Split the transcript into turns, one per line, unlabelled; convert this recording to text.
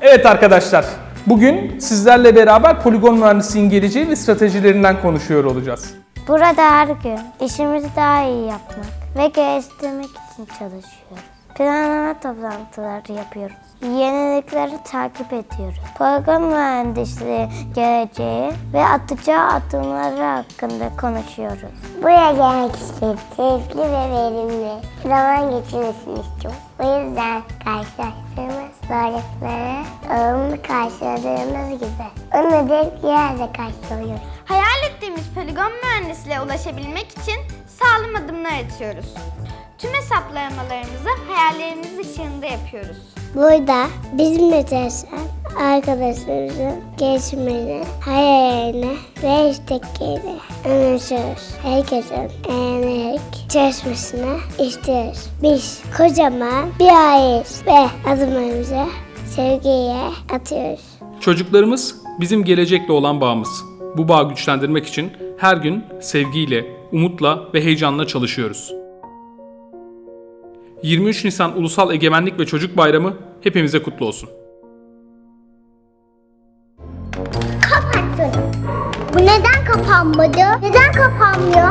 Evet arkadaşlar, bugün sizlerle beraber poligon mühendisliğinin geleceği ve stratejilerinden konuşuyor olacağız.
Burada her gün işimizi daha iyi yapmak ve geliştirmek için çalışıyoruz. Planlama toplantıları yapıyoruz. Yenilikleri takip ediyoruz. Program mühendisliği geleceği ve atacağı adımları hakkında konuşuyoruz.
Buraya gelmek istedim. Keyifli ve verimli zaman geçirmesini istiyorum. O yüzden karşılaştığımız zorlukları olumlu karşıladığımız gibi onları bir yerde karşılıyoruz.
Hayal ettiğimiz poligon mühendisliğe ulaşabilmek için sağlam adımlar atıyoruz. Tüm hesaplamalarımızı hayallerimiz ışığında yapıyoruz.
Burada bizimle çalışan arkadaşlarımızın gelişimini, hayalini isteklerini anlaşıyoruz. Herkesin eğlenerek çalışmasını istiyoruz. Biz kocaman bir aileyiz ve adımlarımızı sevgiye atıyoruz.
Çocuklarımız bizim gelecekle olan bağımız. Bu bağı güçlendirmek için her gün sevgiyle, umutla ve heyecanla çalışıyoruz. 23 Nisan Ulusal Egemenlik ve Çocuk Bayramı hepimize kutlu olsun.
Kapatsın. Bu neden kapanmadı? Neden kapanmıyor?